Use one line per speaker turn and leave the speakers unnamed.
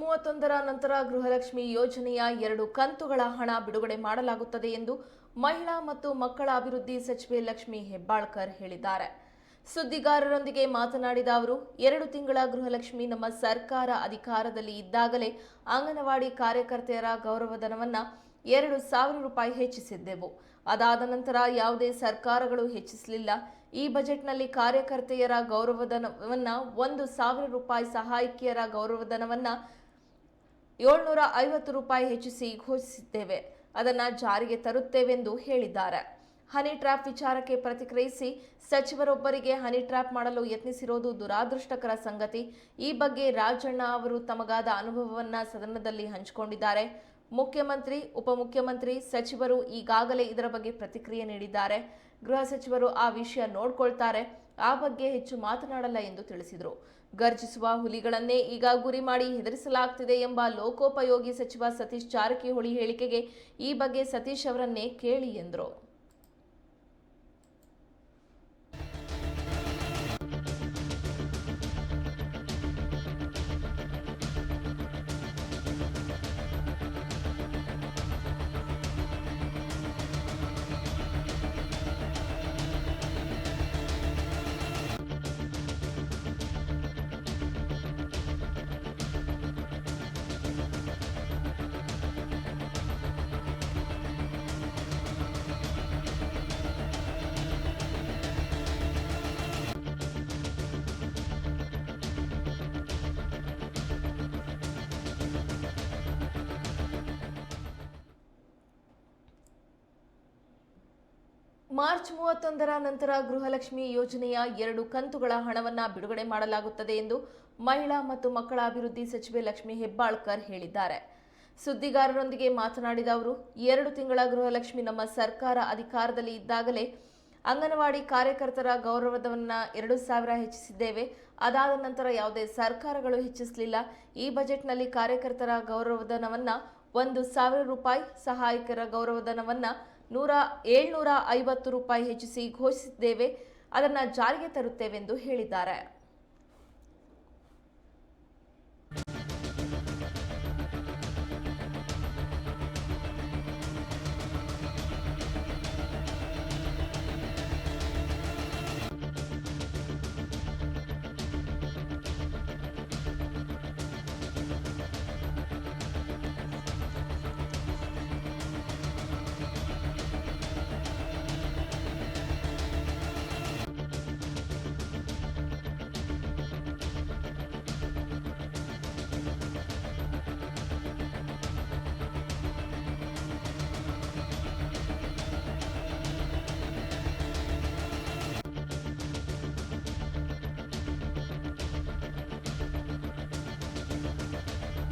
ಮೂವತ್ತೊಂದರ ನಂತರ ಗೃಹಲಕ್ಷ್ಮಿ ಯೋಜನೆಯ ಎರಡು ಕಂತುಗಳ ಹಣ ಬಿಡುಗಡೆ ಮಾಡಲಾಗುತ್ತದೆ ಎಂದು ಮಹಿಳಾ ಮತ್ತು ಮಕ್ಕಳ ಅಭಿವೃದ್ಧಿ ಸಚಿವೆ ಲಕ್ಷ್ಮಿ ಹೆಬ್ಬಾಳ್ಕರ್ ಹೇಳಿದ್ದಾರೆ. ಸುದ್ದಿಗಾರರೊಂದಿಗೆ ಮಾತನಾಡಿದ ಅವರು, ಎರಡು ತಿಂಗಳ ಗೃಹಲಕ್ಷ್ಮಿ ನಮ್ಮ ಸರ್ಕಾರ ಅಧಿಕಾರದಲ್ಲಿ ಇದ್ದಾಗಲೇ ಅಂಗನವಾಡಿ ಕಾರ್ಯಕರ್ತೆಯರ ಗೌರವಧನವನ್ನ ಎರಡು ಸಾವಿರ ರೂಪಾಯಿ ಹೆಚ್ಚಿಸಿದ್ದೆವು. ಅದಾದ ನಂತರ ಯಾವುದೇ ಸರ್ಕಾರಗಳು ಹೆಚ್ಚಿಸಲಿಲ್ಲ. ಈ ಬಜೆಟ್ನಲ್ಲಿ ಕಾರ್ಯಕರ್ತೆಯರ ಗೌರವಧನವನ್ನ ಒಂದು ಸಾವಿರ ರೂಪಾಯಿ ಸಹಾಯಕಿಯರ ಗೌರವಧನವನ್ನ ಏಳ್ನೂರ ಐವತ್ತು ರೂಪಾಯಿ ಹೆಚ್ಚಿಸಿ ಘೋಷಿಸಿದ್ದೇವೆ. ಅದನ್ನ ಜಾರಿಗೆ ತರುತ್ತೇವೆಂದು ಹೇಳಿದ್ದಾರೆ. ಹನಿ ಟ್ರ್ಯಾಪ್ ವಿಚಾರಕ್ಕೆ ಪ್ರತಿಕ್ರಿಯಿಸಿ ಸಚಿವರೊಬ್ಬರಿಗೆ ಹನಿ ಟ್ರ್ಯಾಪ್ ಮಾಡಲು ಯತ್ನಿಸಿರೋದು ದುರಾದೃಷ್ಟಕರ ಸಂಗತಿ. ಈ ಬಗ್ಗೆ ರಾಜಣ್ಣ ಅವರು ತಮಗಾದ ಅನುಭವವನ್ನ ಸದನದಲ್ಲಿ ಹಂಚಿಕೊಂಡಿದ್ದಾರೆ. ಮುಖ್ಯಮಂತ್ರಿ, ಉಪಮುಖ್ಯಮಂತ್ರಿ, ಸಚಿವರು ಈಗಾಗಲೇ ಇದರ ಬಗ್ಗೆ ಪ್ರತಿಕ್ರಿಯೆ ನೀಡಿದ್ದಾರೆ. ಗೃಹ ಸಚಿವರು ಆ ವಿಷಯ ನೋಡ್ಕೊಳ್ತಾರೆ. ಆ ಬಗ್ಗೆ ಹೆಚ್ಚು ಮಾತನಾಡಲ್ಲ ಎಂದು ತಿಳಿಸಿದರು. ಗರ್ಜಿಸುವ ಹುಲಿಗಳನ್ನೇ ಈಗ ಗುರಿ ಮಾಡಿ ಹೆದರಿಸಲಾಗ್ತಿದೆ ಎಂಬ ಲೋಕೋಪಯೋಗಿ ಸಚಿವ ಸತೀಶ್ ಜಾರಕಿಹೊಳಿ ಹೇಳಿಕೆಗೆ ಈ ಬಗ್ಗೆ ಸತೀಶ್ ಅವರನ್ನೇ ಕೇಳಿ ಎಂದರು. ಮಾರ್ಚ್ ಮೂವತ್ತೊಂದರ ನಂತರ ಗೃಹಲಕ್ಷ್ಮಿ ಯೋಜನೆಯ ಎರಡು ಕಂತುಗಳ ಹಣವನ್ನ ಬಿಡುಗಡೆ ಮಾಡಲಾಗುತ್ತದೆ ಎಂದು ಮಹಿಳಾ ಮತ್ತು ಮಕ್ಕಳ ಅಭಿವೃದ್ಧಿ ಸಚಿವೆ ಲಕ್ಷ್ಮಿ ಹೆಬ್ಬಾಳ್ಕರ್ ಹೇಳಿದ್ದಾರೆ. ಸುದ್ದಿಗಾರರೊಂದಿಗೆ ಮಾತನಾಡಿದ ಅವರು, ಎರಡು ತಿಂಗಳ ಗೃಹಲಕ್ಷ್ಮಿ ನಮ್ಮ ಸರ್ಕಾರ ಅಧಿಕಾರದಲ್ಲಿ ಇದ್ದಾಗಲೇ ಅಂಗನವಾಡಿ ಕಾರ್ಯಕರ್ತರ ಗೌರವದವನ್ನ ಎರಡು ಸಾವಿರ ಹೆಚ್ಚಿಸಿದ್ದೇವೆ. ಅದಾದ ನಂತರ ಯಾವುದೇ ಸರ್ಕಾರಗಳು ಹೆಚ್ಚಿಸಲಿಲ್ಲ. ಈ ಬಜೆಟ್ನಲ್ಲಿ ಕಾರ್ಯಕರ್ತರ ಗೌರವಧನವನ್ನು ಒಂದು ಸಾವಿರ ರೂಪಾಯಿ, ಸಹಾಯಕರ ಗೌರವಧನವನ್ನ ನೂರ ಏಳ್ನೂರ ಐವತ್ತು ರೂಪಾಯಿ ಹೆಚ್ಚಿಸಿ ಘೋಷಿಸಿದ್ದೇವೆ. ಅದನ್ನು ಜಾರಿಗೆ ತರುತ್ತೇವೆಂದು ಹೇಳಿದ್ದಾರೆ.